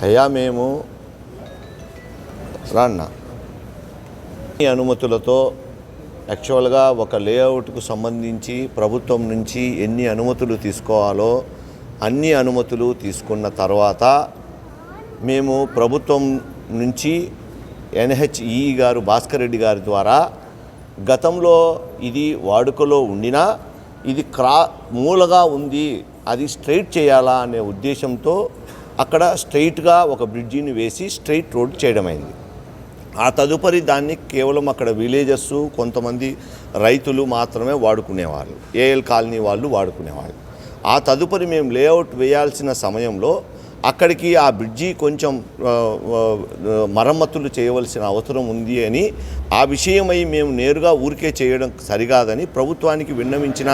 అయ్యా మేము రాన్న ఈ అనుమతులతో యాక్చువల్గా ఒక లేఅవుట్కు సంబంధించి ప్రభుత్వం నుంచి ఎన్ని అనుమతులు తీసుకోవాలో అన్ని అనుమతులు తీసుకున్న తర్వాత మేము ప్రభుత్వం నుంచి ఎన్హెచ్ఈ గారు భాస్కర్ రెడ్డి గారి ద్వారా గతంలో ఇది వాడుకలో ఉండినా ఇది క్రా మూలగా ఉంది అది స్ట్రైట్ చేయాలా అనే ఉద్దేశంతో అక్కడ స్ట్రైట్గా ఒక బ్రిడ్జిని వేసి స్ట్రైట్ రోడ్ చేయడమైంది. ఆ తదుపరి దాన్ని కేవలం అక్కడ విలేజెస్ కొంతమంది రైతులు మాత్రమే వాడుకునేవాళ్ళు. ఏఎల్ కాలనీ వాళ్ళు వాడుకునేవాళ్ళు. ఆ తదుపరి మేము లేఅవుట్ వేయాల్సిన సమయంలో అక్కడికి ఆ బ్రిడ్జి కొంచెం మరమ్మతులు చేయవలసిన అవసరం ఉంది అని ఆ విషయమై మేము నేరుగా ఊరికే చేయడం సరికాదని ప్రభుత్వానికి విన్నవించిన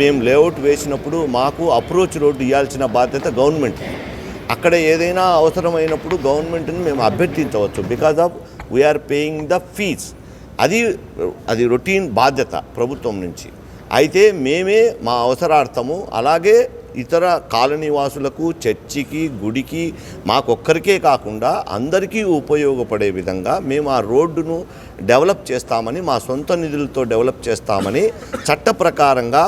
మేము లేఅవుట్ వేసినప్పుడు మాకు అప్రోచ్ రోడ్డు ఇవ్వాల్సిన బాధ్యత గవర్నమెంట్ అక్కడ ఏదైనా అవసరమైనప్పుడు గవర్నమెంట్ని మేము అభ్యర్థించవచ్చు. Because of we are paying the fees అది అది రొటీన్ బాధ్యత ప్రభుత్వం నుంచి. అయితే మేమే మా అవసరార్థము అలాగే ఇతర కాలనీ వాసులకు చర్చికి గుడికి మాకొక్కరికే కాకుండా అందరికీ ఉపయోగపడే విధంగా మేము ఆ రోడ్డును డెవలప్ చేస్తామని మా సొంత నిధులతో డెవలప్ చేస్తామని చట్ట ప్రకారంగా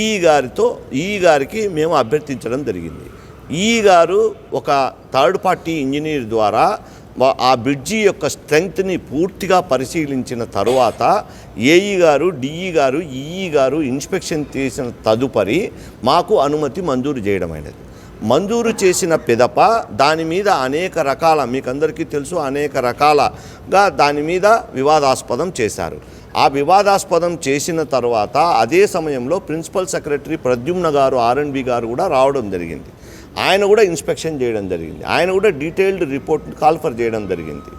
ఈ గారితో ఈ గారికి మేము అభ్యర్థించడం జరిగింది. ఈ గారు ఒక థర్డ్ పార్టీ ఇంజనీర్ ద్వారా ఆ బ్రిడ్జి యొక్క స్ట్రెంగ్త్ని పూర్తిగా పరిశీలించిన తరువాత ఏఈ గారు డిఈ గారు ఈఈ గారు ఇన్స్పెక్షన్ చేసిన తదుపరి మాకు అనుమతి మంజూరు చేయడమైనది మంజూరు చేసిన పిదప దాని మీద అనేక రకాల మీకు అందరికీ తెలుసు అనేక రకాలగా దాని మీద వివాదాస్పదం చేశారు. ఆ వివాదాస్పదం చేసిన తర్వాత అదే సమయంలో ప్రిన్సిపల్ సెక్రటరీ ప్రద్యుమ్న గారు ఆర్ఎన్బి గారు కూడా రావడం జరిగింది. ఆయన కూడా ఇన్స్పెక్షన్ చేయడం జరిగింది. ఆయన కూడా డీటెయిల్డ్ రిపోర్ట్ కాల్ఫర్ చేయడం జరిగింది.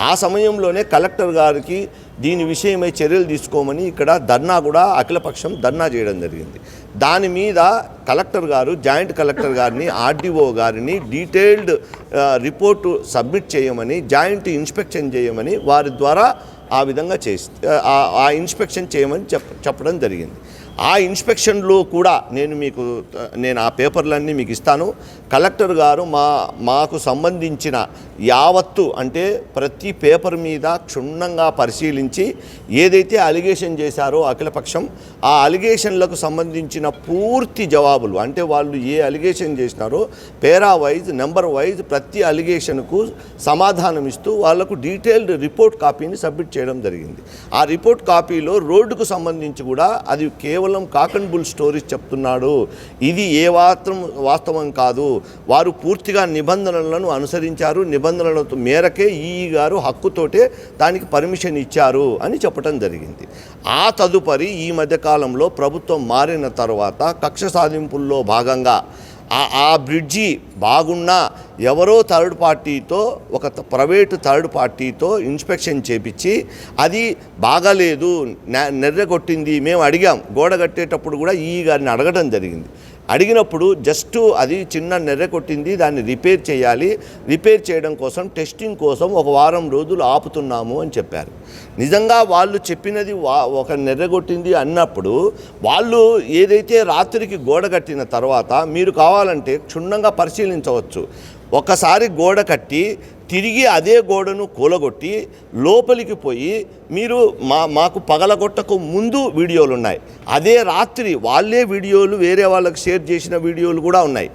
ఆ సమయంలోనే కలెక్టర్ గారికి దీని విషయమై చర్యలు తీసుకోమని ఇక్కడ ధర్నా కూడా అఖిలపక్షం ధర్నా చేయడం జరిగింది. దాని మీద కలెక్టర్ గారు జాయింట్ కలెక్టర్ గారిని ఆర్డీఓ గారిని డీటెయిల్డ్ రిపోర్టు సబ్మిట్ చేయమని జాయింట్ ఇన్స్పెక్షన్ చేయమని వారి ద్వారా ఆ విధంగా చేసి ఆ- ఇన్స్పెక్షన్ చేయమని చెప్పడం జరిగింది. ఆ ఇన్స్పెక్షన్లో కూడా నేను మీకు నేను ఆ పేపర్లన్నీ మీకు ఇస్తాను. కలెక్టర్ గారు మా మాకు సంబంధించిన యావత్తు అంటే ప్రతి పేపర్ మీద క్షుణ్ణంగా పరిశీలించి ఏదైతే అలిగేషన్ చేశారో అఖిలపక్షం ఆ అలిగేషన్లకు సంబంధించిన పూర్తి జవాబులు అంటే వాళ్ళు ఏ అలిగేషన్ చేసినారో పేరా వైజ్ నెంబర్ వైజ్ ప్రతి అలిగేషన్కు సమాధానం ఇస్తూ వాళ్ళకు డీటెయిల్డ్ రిపోర్ట్ కాపీని సబ్మిట్ చేయడం జరిగింది. ఆ రిపోర్ట్ కాపీలో రోడ్డుకు సంబంధించి కూడా అది కేవలం కాక్ అండ్ బుల్ స్టోరీస్ చెప్తున్నాడు. ఇది ఏ మాత్రం వాస్తవం కాదు. వారు పూర్తిగా నిబంధనలను అనుసరించారు. నిబంధనల మేరకే ఈ గారు హక్కుతోటే దానికి పర్మిషన్ ఇచ్చారు అని చెప్పడం జరిగింది. ఆ తదుపరి ఈ మధ్యకాలంలో ప్రభుత్వం మారిన తర్వాత కక్ష సాధింపుల్లో భాగంగా ఆ ఆ బ్రిడ్జి బాగున్నా ఎవరో థర్డ్ పార్టీతో ఒక త- ప్రైవేటు థర్డ్ పార్టీతో ఇన్స్పెక్షన్ చేపించి అది బాగాలేదు నె- నెర్రగొట్టింది మేము అడిగాం. గోడ కట్టేటప్పుడు కూడా ఈ గారిని అడగడం జరిగింది. అడిగినప్పుడు జస్ట్ అది చిన్న నెర్ర కొట్టింది దాన్ని రిపేర్ చేయాలి. రిపేర్ చేయడం కోసం టెస్టింగ్ కోసం ఒక వారం రోజులు ఆపుతున్నాము అని చెప్పారు. నిజంగా వాళ్ళు చెప్పినది వా ఒక నెర్ర కొట్టింది అన్నప్పుడు వాళ్ళు ఏదైతే రాత్రికి గోడ కట్టిన తర్వాత మీరు కావాలంటే క్షుణ్ణంగా పరిశీలించవచ్చు. ఒకసారి గోడ కట్టి తిరిగి అదే గోడను కూలగొట్టి లోపలికి పోయి మీరు మా మాకు పగలగొట్టకు ముందు వీడియోలు ఉన్నాయి అదే రాత్రి వాళ్ళే వీడియోలు వేరే వాళ్ళకి షేర్ చేసిన వీడియోలు కూడా ఉన్నాయి.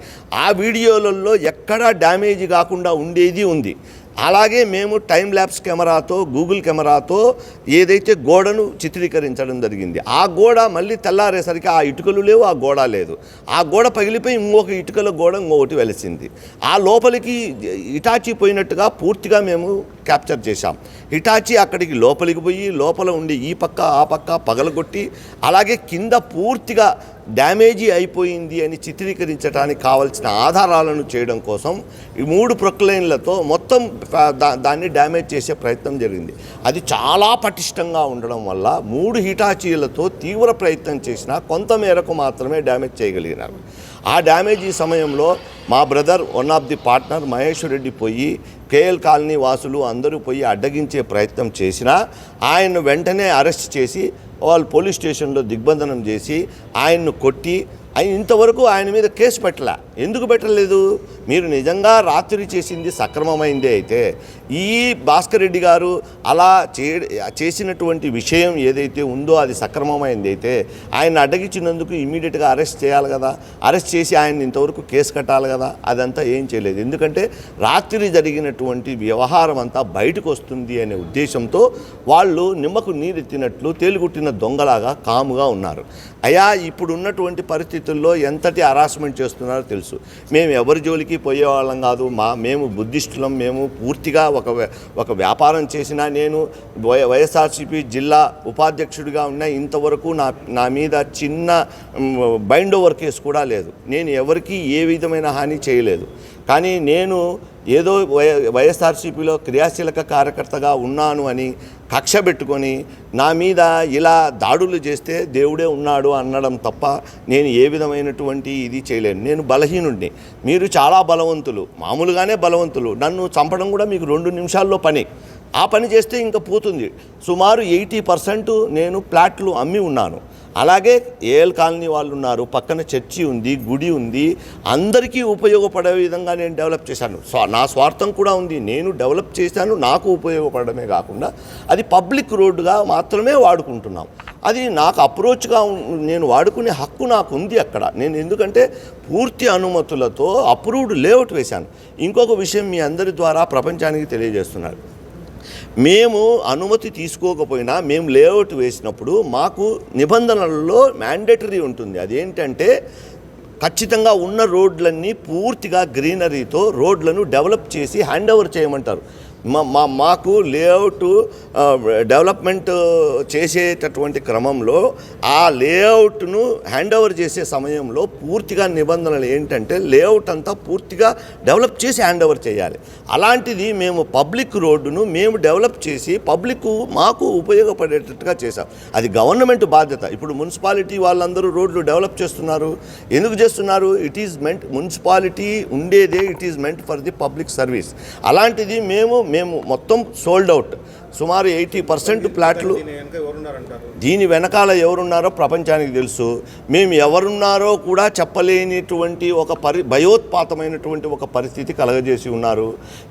ఆ వీడియోలలో ఎక్కడా డ్యామేజ్ కాకుండా ఉండేది ఉంది. అలాగే మేము టైం ల్యాబ్స్ కెమెరాతో గూగుల్ కెమెరాతో ఏదైతే గోడను చిత్రీకరించడం జరిగింది ఆ గోడ మళ్ళీ తెల్లారేసరికి ఆ ఇటుకలు లేవు ఆ గోడ లేదు. ఆ గోడ పగిలిపోయి ఇంకొక ఇటుకల గోడ ఇంకొకటి వెలిసింది. ఆ లోపలికి ఇటాచి పోయినట్టుగా పూర్తిగా మేము క్యాప్చర్ చేశాం. హిటాచి అక్కడికి లోపలికి పోయి లోపల ఉండి ఈ పక్క ఆ పక్క పగలగొట్టి అలాగే కింద పూర్తిగా డ్యామేజీ అయిపోయింది అని చిత్రీకరించడానికి కావలసిన ఆధారాలను చేయడం కోసం ఈ మూడు ప్రొక్లైన్లతో మొత్తం దా- దాన్ని డ్యామేజ్ చేసే ప్రయత్నం జరిగింది. అది చాలా పటిష్టంగా ఉండడం వల్ల మూడు హిటాచీలతో తీవ్ర ప్రయత్నం చేసినా కొంత మేరకు మాత్రమే డ్యామేజ్ చేయగలిగినారు. ఆ డ్యామేజ్ ఈ సమయంలో మా brother one of the partner Maheshwar Reddy పోయి కేఎల్ కాలనీ వాసులు అందరూ పోయి అడ్డగించే ప్రయత్నం చేసినా ఆయన్ను వెంటనే అరెస్ట్ చేసి వాళ్ళు పోలీస్ స్టేషన్లో దిగ్బంధనం చేసి ఆయన్ను కొట్టి ఇంతవరకు ఆయన మీద కేసు పెట్టలే. ఎందుకు పెట్టలేదు? మీరు నిజంగా రాత్రి చేసింది సక్రమమైందే అయితే ఈ భాస్కర్ రెడ్డి గారు అలా చే చేసినటువంటి విషయం ఏదైతే ఉందో అది సక్రమమైంది అయితే ఆయన అడ్డగించినందుకు ఇమీడియట్గా అరెస్ట్ చేయాలి కదా. అరెస్ట్ చేసి ఆయన ఇంతవరకు కేసు కట్టాలి కదా. అదంతా ఏం చేయలేదు. ఎందుకంటే రాత్రి జరిగినటువంటి వ్యవహారం అంతా బయటకు వస్తుంది అనే ఉద్దేశంతో వాళ్ళు నిమ్మకు నీరెత్తినట్లు తేలిగుట్టిన దొంగలాగా కాముగా ఉన్నారు. అయా ఇప్పుడు ఉన్నటువంటి పరిస్థితుల్లో ఎంతటి హరాస్మెంట్ చేస్తున్నారో తెలుసు. మేము ఎవరి జోలికి పోయేవాళ్ళం కాదు. మా మేము బుద్ధిస్టులం మేము పూర్తిగా ఒక ఒక వ్యాపారం చేసినా నేను వై- వైఎస్ఆర్సీపీ జిల్లా ఉపాధ్యక్షుడిగా ఉన్న ఇంతవరకు నా నా మీద చిన్న బైండ్ ఓవర్ కేసు కూడా లేదు. నేను ఎవరికి ఏ విధమైన హాని చేయలేదు. కానీ నేను ఏదో వై వైఎస్ఆర్సీపీలో క్రియాశీలక కార్యకర్తగా ఉన్నాను అని కక్ష పెట్టుకొని నా మీద ఇలా దాడులు చేస్తే దేవుడే ఉన్నాడు అనడం తప్ప నేను ఏ విధమైనటువంటి ఇది చేయలేను. నేను బలహీనుడిని. మీరు చాలా బలవంతులు. మామూలుగానే బలవంతులు. నన్ను చంపడం కూడా మీకు రెండు నిమిషాల్లో పని. ఆ పని చేస్తే ఇంకా పోతుంది. సుమారు ఎయిటీ పర్సెంట్ నేను ప్లాట్లు అమ్మి ఉన్నాను. అలాగే ఏఎల్ కాలనీ వాళ్ళు ఉన్నారు పక్కన చర్చి ఉంది గుడి ఉంది అందరికీ ఉపయోగపడే విధంగా నేను డెవలప్ చేశాను. నా స్వార్థం కూడా ఉంది నేను డెవలప్ చేశాను నాకు ఉపయోగపడమే కాకుండా అది పబ్లిక్ రోడ్డుగా మాత్రమే వాడుకుంటున్నాం. అది నాకు అప్రోచ్గా నేను వాడుకునే హక్కు నాకు ఉంది అక్కడ. నేను ఎందుకంటే పూర్తి అనుమతులతో అప్రూవ్డ్ లేఅవుట్ వేశాను. ఇంకొక విషయం మీ అందరి ద్వారా ప్రపంచానికి తెలియజేస్తున్నారు మేము అనుమతి తీసుకోకపోయినా మేము లేఅవుట్ వేసినప్పుడు మాకు నిబంధనలలో మ్యాండేటరీ ఉంటుంది. అదేంటంటే ఖచ్చితంగా ఉన్న రోడ్లన్నీ పూర్తిగా గ్రీనరీతో రోడ్లను డెవలప్ చేసి హ్యాండ్ ఓవర్ చేయమంటారు. మా మాకు లేఅవుట్ డెవలప్మెంట్ చేసేటటువంటి క్రమంలో ఆ లేఅవుట్ను హ్యాండ్ ఓవర్ చేసే సమయంలో పూర్తిగా నిబంధనలు ఏంటంటే లేఅవుట్ అంతా పూర్తిగా డెవలప్ చేసి హ్యాండ్ ఓవర్ చేయాలి. అలాంటిది మేము పబ్లిక్ రోడ్డును మేము డెవలప్ చేసి పబ్లిక్ మాకు ఉపయోగపడేటట్టుగా చేశాం. అది గవర్నమెంట్ బాధ్యత. ఇప్పుడు మున్సిపాలిటీ వాళ్ళందరూ రోడ్లు డెవలప్ చేస్తున్నారు. ఎందుకు చేస్తున్నారు? ఇట్ ఈజ్ మెంట్ మున్సిపాలిటీ ఉండేదే it is meant for the public service అలాంటిది మేము మేము మొత్తం సోల్డ్ అవుట్ సుమారు ఎయిటీ పర్సెంట్ ప్లాట్లు దీని వెనక ఎవరున్నారంటారు? దీని వెనకాల ఎవరున్నారో ప్రపంచానికి తెలుసు. మేము ఎవరున్నారో కూడా చెప్పలేనిటువంటి ఒక పరి భయోత్పాతమైనటువంటి ఒక పరిస్థితి కలగజేసి ఉన్నారు.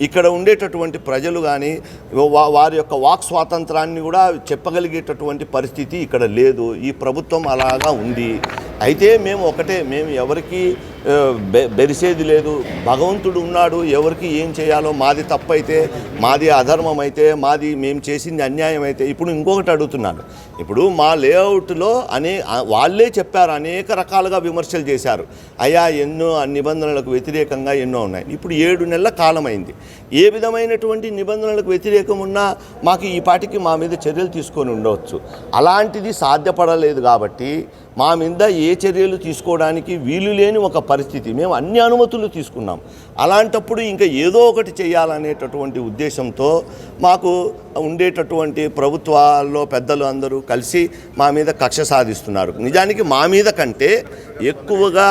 ఇక్కడ ఉండేటటువంటి ప్రజలు కానీ వారి యొక్క వాక్ స్వాతంత్రాన్ని కూడా చెప్పగలిగేటటువంటి పరిస్థితి ఇక్కడ లేదు. ఈ ప్రభుత్వం అలాగా ఉంది. అయితే మేము ఒకటే మేము ఎవరికి బెరిసేది లేదు. భగవంతుడు ఉన్నాడు ఎవరికి ఏం చేయాలో మాది తప్పైతే మాది అధర్మం అయితే మాది మేము చేసింది అన్యాయం అయితే ఇప్పుడు ఇంకొకటి అడుగుతున్నాను. ఇప్పుడు మా లేఅవుట్లో అనే వాళ్ళే చెప్పారు అనేక రకాలుగా విమర్శలు చేశారు. అయ్యా ఎన్నో నిబంధనలకు వ్యతిరేకంగా ఎన్నో ఉన్నాయి. ఇప్పుడు ఏడు నెలల కాలం అయింది ఏ విధమైనటువంటి నిబంధనలకు వ్యతిరేకం ఉన్నా మాకు ఈ పాటికి మా మీద చర్యలు తీసుకొని ఉండవచ్చు. అలాంటిది సాధ్యపడలేదు కాబట్టి మా మీద ఏ చర్యలు తీసుకోవడానికి వీలు లేని ఒక పరిస్థితి. మేము అన్ని అనుమతులు తీసుకున్నాం. అలాంటప్పుడు ఇంకా ఏదో ఒకటి చేయాలనేటటువంటి ఉద్దేశంతో మాకు ఉండేటటువంటి ప్రభుత్వాల్లో పెద్దలు అందరూ కలిసి మా మీద కక్ష సాధిస్తున్నారు. నిజానికి మా మీద కంటే ఎక్కువగా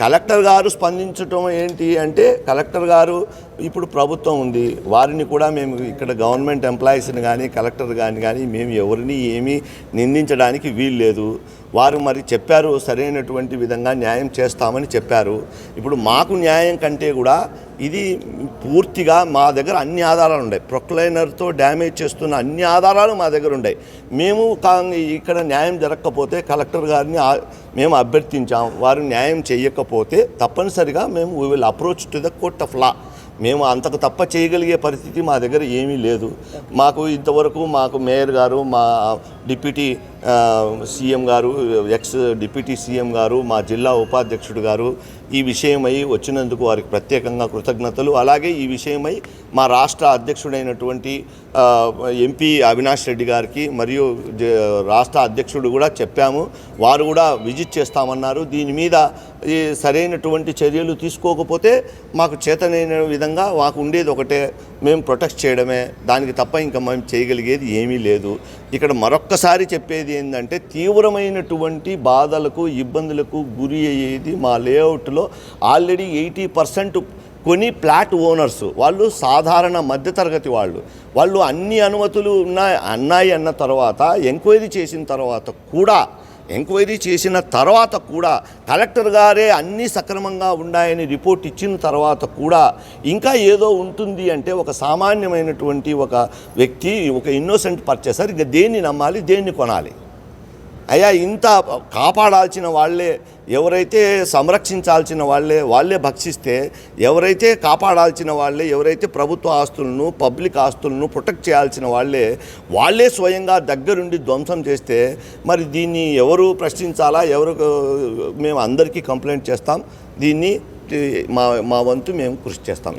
కలెక్టర్ గారు స్పందించటం ఏంటి అంటే కలెక్టర్ గారు ఇప్పుడు ప్రభుత్వం ఉంది. వారిని కూడా మేము ఇక్కడ గవర్నమెంట్ ఎంప్లాయీస్ని కానీ కలెక్టర్ కానీ కానీ మేము ఎవరిని ఏమీ నిందించడానికి వీలు లేదు. వారు మరి చెప్పారు సరైనటువంటి విధంగా న్యాయం చేస్తామని చెప్పారు. ఇప్పుడు మాకు న్యాయం కంటే కూడా ఇది పూర్తిగా మా దగ్గర అన్ని ఆధారాలు ఉన్నాయి ప్రొక్లైనర్తో డ్యామేజ్ చేస్తున్న అన్ని ఆధారాలు మా దగ్గర ఉన్నాయి మేము కా ఇక్కడ న్యాయం జరగకపోతే కలెక్టర్ గారిని మేము అభ్యర్థించాం. వారు న్యాయం చేయకపోతే తప్పనిసరిగా మేము we will approach to the court of law మేము అంతకు తప్ప చేయగలిగే పరిస్థితి మా దగ్గర ఏమీ లేదు. మాకు ఇంతవరకు మాకు మేయర్ గారు మా డిప్యూటీ సీఎం గారు ఎక్స్ డిప్యూటీ సీఎం గారు మా జిల్లా ఉపాధ్యక్షుడు గారు ఈ విషయమై వచ్చినందుకు వారికి ప్రత్యేకంగా కృతజ్ఞతలు. అలాగే ఈ విషయమై మా రాష్ట్ర అధ్యక్షుడైనటువంటి ఎంపీ అవినాష్ రెడ్డి గారికి మరియు రాష్ట్ర అధ్యక్షుడు కూడా చెప్పాము. వారు కూడా విజిట్ చేస్తామన్నారు. దీని మీద ఈ సరైనటువంటి చర్యలు తీసుకోకపోతే మాకు చేతనైన విధంగా మాకు ఉండేది ఒకటే మేము ప్రొటెక్ట్ చేయడమే. దానికి తప్ప ఇంకా మేము చేయగలిగేది ఏమీ లేదు. ఇక్కడ మరొక్కసారి చెప్పేది ఏంటంటే తీవ్రమైనటువంటి బాధలకు ఇబ్బందులకు గురి అయ్యేది మా లేఅవుట్లో ఆల్రెడీ ఎయిటీ పర్సెంట్ కొని ఫ్లాట్ ఓనర్స్. వాళ్ళు సాధారణ మధ్యతరగతి వాళ్ళు. వాళ్ళు అన్ని అనుమతులు ఉన్నాయి అన్నాయి అన్న తర్వాత ఎంక్వైరీ చేసిన తర్వాత కూడా ఎంక్వైరీ చేసిన తర్వాత కూడా కలెక్టర్ గారే అన్నీ సక్రమంగా ఉన్నాయని రిపోర్ట్ ఇచ్చిన తర్వాత కూడా ఇంకా ఏదో ఉంటుంది అంటే ఒక సామాన్యమైనటువంటి ఒక వ్యక్తి ఒక ఇన్నోసెంట్ పర్చేసర్ ఇక దేన్ని నమ్మాలి దేన్ని కొనాలి? అయ్యా ఇంత కాపాడాల్సిన వాళ్ళే ఎవరైతే సంరక్షించాల్సిన వాళ్ళే వాళ్ళే భక్షిస్తే ఎవరైతే కాపాడాల్సిన వాళ్ళే ఎవరైతే ప్రభుత్వ ఆస్తులను పబ్లిక్ ఆస్తులను ప్రొటెక్ట్ చేయాల్సిన వాళ్ళే వాళ్ళే స్వయంగా దగ్గరుండి ధ్వంసం చేస్తే మరి దీన్ని ఎవరు ప్రశ్నించాలా ఎవరు మేము అందరికీ కంప్లైంట్ చేస్తాం దీన్ని మా మా వంతు మేము కృషి చేస్తాం.